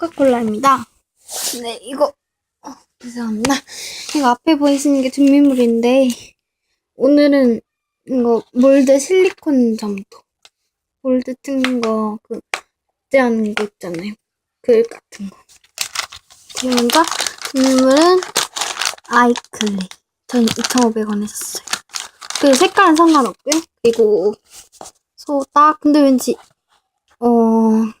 코카콜라입니다. 네, 이거, 어, 죄송합니다. 이거 앞에 보이시는 게 준비물인데, 오늘은 이거 몰드 실리콘 점토. 몰드 뜯는 거, 그, 복제하는 거 있잖아요. 글 같은 거. 그리고 먼저, 준비물은 아이클레이. 저는 2,500원에 샀어요. 그 색깔은 상관없고요. 그리고 소다. 근데 왠지, 어,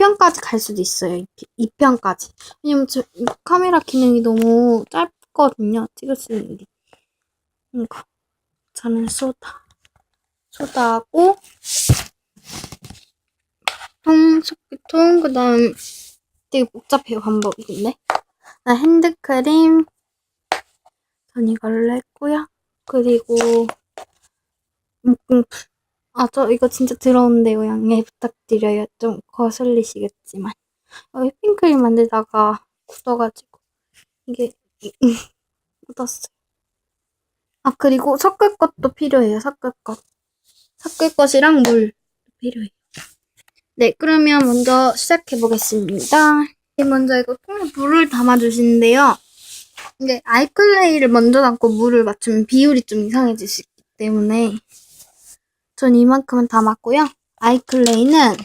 2편까지 갈 수도 있어요. 2편, 까지 왜냐면 저 카메라 기능이 너무 짧거든요. 찍을 수 있는 게. 이거. 저는 소다. 소다하고, 통, 식기통, 그 다음, 되게 복잡해요, 방법이 근데. 나 핸드크림, 전 이걸로 했고요. 그리고, 목공풀. 아, 저 이거 진짜 더러운데요. 양해 부탁드려요. 좀 거슬리시겠지만. 어, 휘핑크림 만들다가 굳어가지고. 이게, 묻었어요. 아, 그리고 섞을 것도 필요해요. 섞을 것. 섞을 것이랑 물 필요해요. 네, 그러면 먼저 시작해 보겠습니다. 먼저 이거 통에 물을 담아주시는데요. 이게 아이클레이를 먼저 담고 물을 맞추면 비율이 좀 이상해질 수 있기 때문에 전 이만큼은 담았고요. 아이클레이는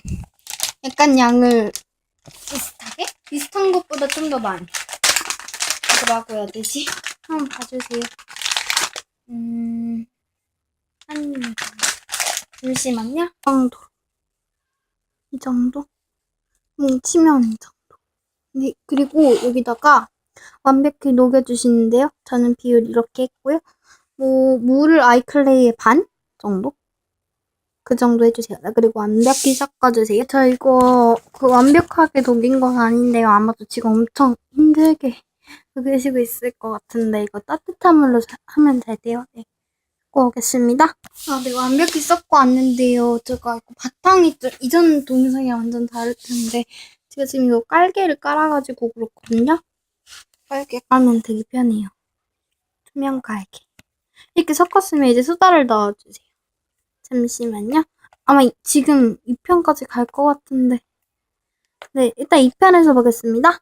약간 양을 비슷하게? 비슷한 것보다 좀 더 많이. 뭐라고 해야 되지? 한번 봐주세요. 음, 한, 잠시만요. 이 정도. 이 정도? 뭉치면 이 정도. 네, 그리고 여기다가 완벽히 녹여주시는데요. 저는 비율 이렇게 했고요. 뭐, 물을 아이클레이의 반 정도? 그 정도 해주세요. 네, 그리고 완벽히 섞어주세요. 저 이거 그 완벽하게 녹인 건 아닌데요. 아마도 지금 엄청 힘들게 녹이시고 있을 것 같은데 이거 따뜻한 물로 자- 하면 잘 돼요. 네. 섞고 오겠습니다. 아, 네, 완벽히 섞고 왔는데요. 제가 이거 바탕이 좀 이전 동영상이랑 완전 다를 텐데 제가 지금 이거 깔개를 깔아가지고 그렇거든요. 깔개 깔면 되게 편해요. 투명 깔개. 이렇게 섞었으면 이제 수다를 넣어주세요. 잠시만요. 아마 이- 지금 2편까지 갈 것 같은데. 네, 일단 2편에서 보겠습니다.